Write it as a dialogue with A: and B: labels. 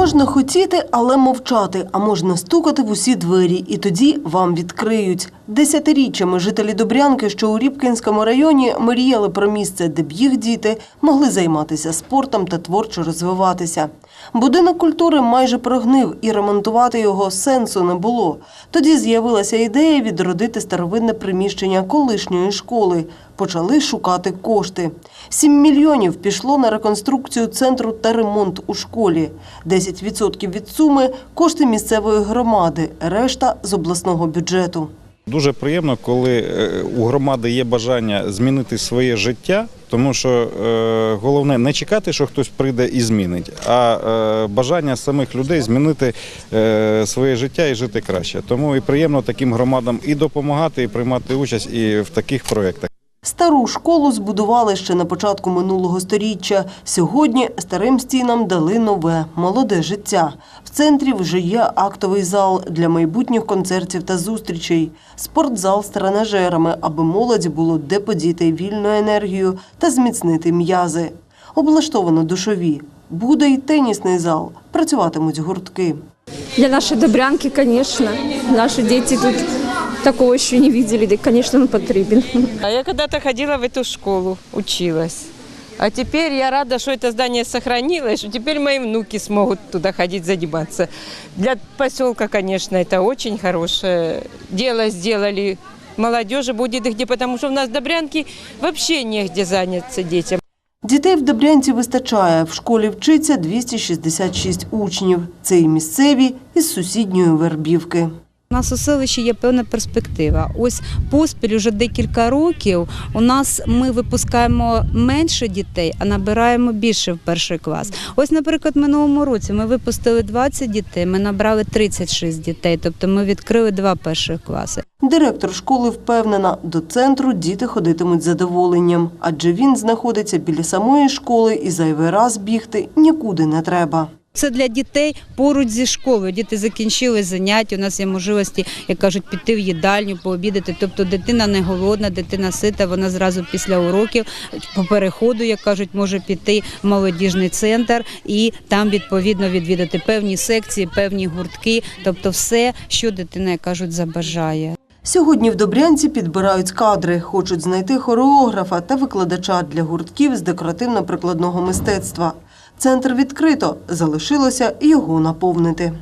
A: Можна хотіти, але мовчати, а можна стукати в усі двері, і тоді вам відкриють. Десятиріччями жителі Добрянки, що у Рібкінському районі, мріяли про місце, де б їх діти могли займатися спортом та творчо розвиватися. Будинок культури майже прогнив, і ремонтувати його сенсу не було. Тоді з'явилася ідея відродити старовинне приміщення колишньої школи. Почали шукати кошти. Сім мільйонів пішло на реконструкцію центру та ремонт у школі. 10% від суми – кошти місцевої громади, решта – з обласного бюджету.
B: Дуже приємно, коли е, у громади є бажання змінити своє життя, тому що е, головне не чекати, що хтось прийде і змінить, а е, бажання самих людей змінити своє життя і жити краще. Тому і приємно таким громадам і допомагати, і приймати участь і в таких проєктах.
A: Стару школу збудували ще на початку минулого сторіччя. Сьогодні старим стінам дали нове, молоде життя. В центрі вже є актовий зал для майбутніх концертів та зустрічей, спортзал з тренажерами, аби молоді було де подіти вільну енергію та зміцнити м'язи. Облаштовано душові. Буде й тенісний зал. Працюватимуть гуртки.
C: Для нашей Добрянки, конечно. Наши дети тут такого еще не видели, да, конечно, он потребен.
D: А я когда-то ходила в эту школу, училась. А теперь я рада, что это здание сохранилось, что теперь мои внуки смогут туда ходить заниматься. Для поселка, конечно, это очень хорошее дело сделали. Молодежи будет где, потому что у нас в Добрянке вообще негде заняться детям.
A: Дітей в Добрянці вистачає. В школі вчиться 266 учнів. Це і місцеві із сусідньої Вербівки.
E: У нас у селищі є певна перспектива. Ось поспіль уже декілька років. У нас ми випускаємо менше дітей, а набираємо більше в перший клас. Ось, наприклад, минулому році ми випустили 20 дітей, ми набрали 36 дітей, тобто ми відкрили два перших класи.
A: Директор школи впевнена, до центру діти ходитимуть з задоволенням, адже він знаходиться біля самої школи і зайвий раз бігти нікуди не треба.
E: Це для дітей поруч зі школою. Діти закінчили заняття. У нас є можливості, як кажуть, піти в їдальню, пообідати. Тобто дитина не голодна, дитина сита. Вона зразу після уроків по переходу, як кажуть, може піти в молодіжний центр і там відповідно відвідати певні секції, певні гуртки, тобто все, що дитина, як кажуть, забажає.
A: Сьогодні в Добрянці підбирають кадри, хочуть знайти хореографа та викладача для гуртків з декоративно-прикладного мистецтва. Центр відкрито, залишилося його наповнити.